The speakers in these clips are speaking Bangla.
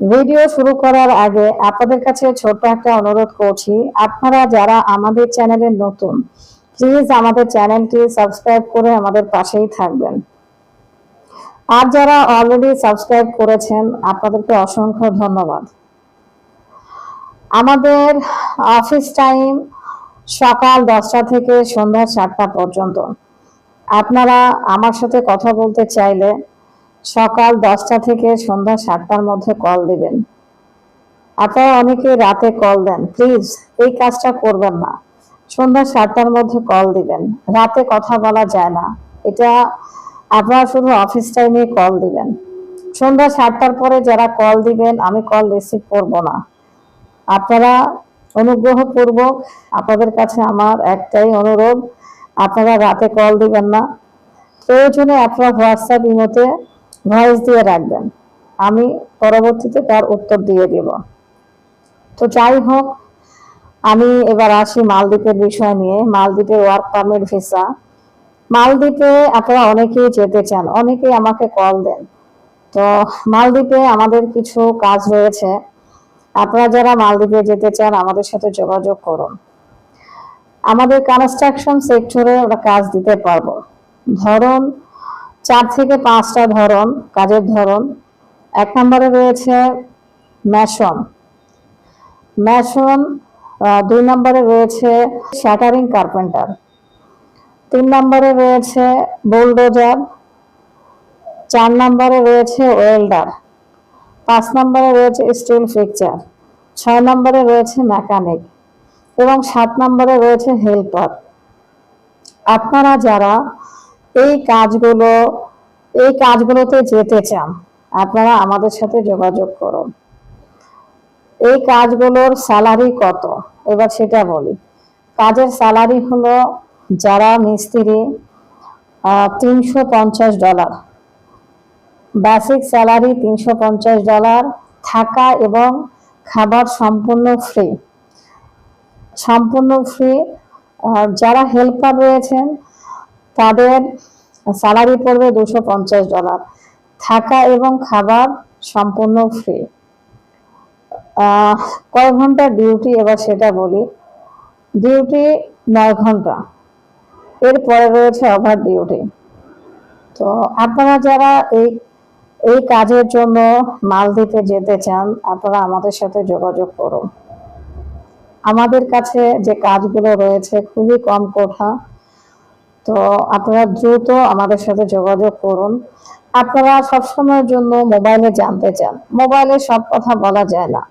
ভিডিও শুরু করার আগে আপনাদের কাছে ছোট্ট একটা অনুরোধ করছি, আপনারা যারা আমাদের চ্যানেলে নতুন প্লিজ আমাদের চ্যানেলটি সাবস্ক্রাইব করে আমাদের পাশেই থাকবেন। আর যারা অলরেডি সাবস্ক্রাইব করেছেন, আপনাদেরকে অসংখ্য ধন্যবাদ। আমাদের অফিস টাইম সকাল দশটা থেকে সন্ধ্যা সাতটা পর্যন্ত। আপনারা আমার সাথে কথা বলতে চাইলে সকাল দশটা থেকে সন্ধ্যা সাতটার মধ্যে কল দিবেন। আপনারা অনেকে রাতে কল দেন। প্লিজ এই কাজটা করবেন না। সন্ধ্যা সাতটার মধ্যে কল দিবেন। রাতে কথা বলা যায় না। এটা আপনারা শুধু অফিস টাইমে কল দিবেন। সন্ধ্যা সাতটার পরে যারা কল দিবেন, আমি কল রিসিভ করব না। আপনারা অনুগ্রহ অনুগ্রহপূর্বক আপনাদের কাছে আমার একটাই অনুরোধ, আপনারা রাতে কল দিবেন না। প্রয়োজনে আপনারা হোয়াটসঅ্যাপ ইমোতে ভয়েস দিয়ে রাখবেন। আমি পরবর্তীতে তার উত্তর দিয়ে দেব। তো যাই হোক, আমি এবার আসি মালদ্বীপের বিষয় নিয়ে। মালদ্বীপের ওয়ার্ক পারমিট ভিসা মালদ্বীপে আপনারা অনেকেই যেতে চান, অনেকেই আমাকে কল দেন। তো মালদ্বীপে আমাদের কিছু কাজ রয়েছে। আপনারা যারা মালদ্বীপে যেতে চান, আমাদের সাথে যোগাযোগ করুন। আমাদের কনস্ট্রাকশন সেক্টরে আমরা কাজ দিতে পারব। ধরুন চার থেকে পাঁচটা ধরন, কাজের ধরন। এক নম্বরে রয়েছে ম্যাশন ম্যাশন দুই নম্বরে রয়েছে শ্যাটারিং কার্পেন্টার তিন নম্বরে রয়েছে বোলডোজার চার নম্বরে রয়েছে ওয়েল্ডার পাঁচ নম্বরে রয়েছে স্টিল ফিকচার ছয় নম্বরে রয়েছে মেকানিক এবং সাত নম্বরে রয়েছে হেল্পার আপনারা যারা এই কাজগুলো, এই কাজগুলোতে যেতে চান, আপনারা আমাদের সাথে যোগাযোগ করুন। এই কাজগুলোর স্যালারি কত? এবার সেটা বলি। কাজের স্যালারি হলো যারা মিস্ত্রি তিনশো পঞ্চাশ ডলার। বেসিক স্যালারি তিনশো পঞ্চাশ ডলার, থাকা এবং খাবার সম্পূর্ণ ফ্রি। সম্পূর্ণ ফ্রি যারা হেল্পার রয়েছেন তাদের স্যালারি পড়বে দুশো পঞ্চাশ ডলার থাকা এবং খাবার সম্পূর্ণ ফ্রি কয় ঘণ্টা ডিউটি এবার সেটা বলি। ডিউটি নয় ঘণ্টা। এরপরে রয়েছে ওভার ডিউটি তো আপনারা যারা এই এই কাজের জন্য মালদ্বীপে যেতে চান, আপনারা আমাদের সাথে যোগাযোগ করুন। আমাদের কাছে যে কাজগুলো রয়েছে, খুবই কম কোঠা। তো আপনারা দ্রুত আমাদের সাথে যোগাযোগ করুন। আপনারা সবসময়ের জন্য মোবাইলে জানতে চান। মোবাইলে সব কথা বলা যায় না।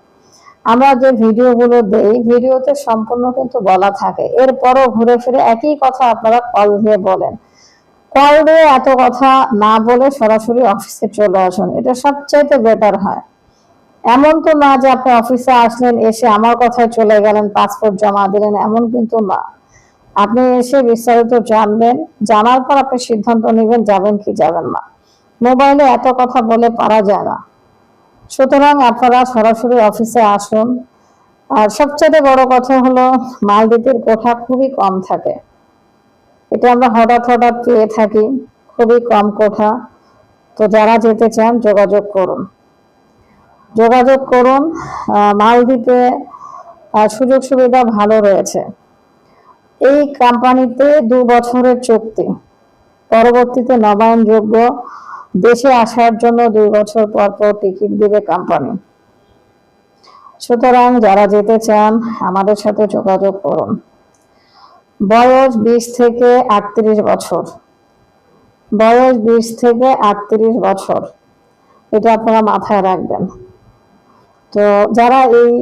আমরা যে ভিডিওগুলো দেই, ভিডিওতে সম্পূর্ণ কিন্তু বলা থাকে। এরপরও ঘুরে ফিরে একই কথা আপনারা কল দিয়ে বলেন। কল দিয়ে এত কথা না বলে সরাসরি অফিসে চলে আসুন। এটা সবচাইতে বেটার হয়। এমন তো না যে আপনি অফিসে আসলেন, এসে আমার কথায় চলে গেলেন পাসপোর্ট জমা দিলেন, এমন কিন্তু না। আপনি এসে বিস্তারিত জানবেন, জানার পর আপনি সিদ্ধান্ত নেবেন যাবেন কি যাবেন না। মোবাইলে এত কথা বলে পারা যায় না। সুতরাং আপনারা সরাসরি অফিসে আসুন। আর সবচেয়ে বড় কথা হলো, মালদ্বীপের কোঠা খুবই কম থাকে। এটা আমরা হঠাৎ হঠাৎ পেয়ে থাকি, খুবই কম কোঠা। তো যারা যেতে চান, যোগাযোগ করুন। যোগাযোগ করুন মালদ্বীপে সুযোগ সুবিধা ভালো রয়েছে। এই কোম্পানিতে দু বছরের চুক্তি। পরবর্তীতে নবায়নযোগ্য দেশে আসার জন্য দুই বছর পর পর টিকিট দিবে কোম্পানি। সুতরাং যারা যেতে চান, আমাদের সাথে যোগাযোগ করুন। বয়স বিশ থেকে আটত্রিশ বছর। বয়স বিশ থেকে আটত্রিশ বছর। এটা আপনারা মাথায় রাখবেন। তো যারা এই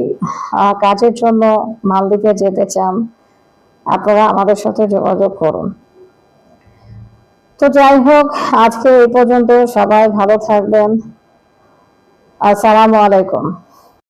কাজের জন্য মালদ্বীপে যেতে চান আপনারা আমাদের সাথে যোগাযোগ করুন। তো যাই হোক, আজকে এই পর্যন্ত সবাই ভালো থাকবেন। আসসালামু আলাইকুম।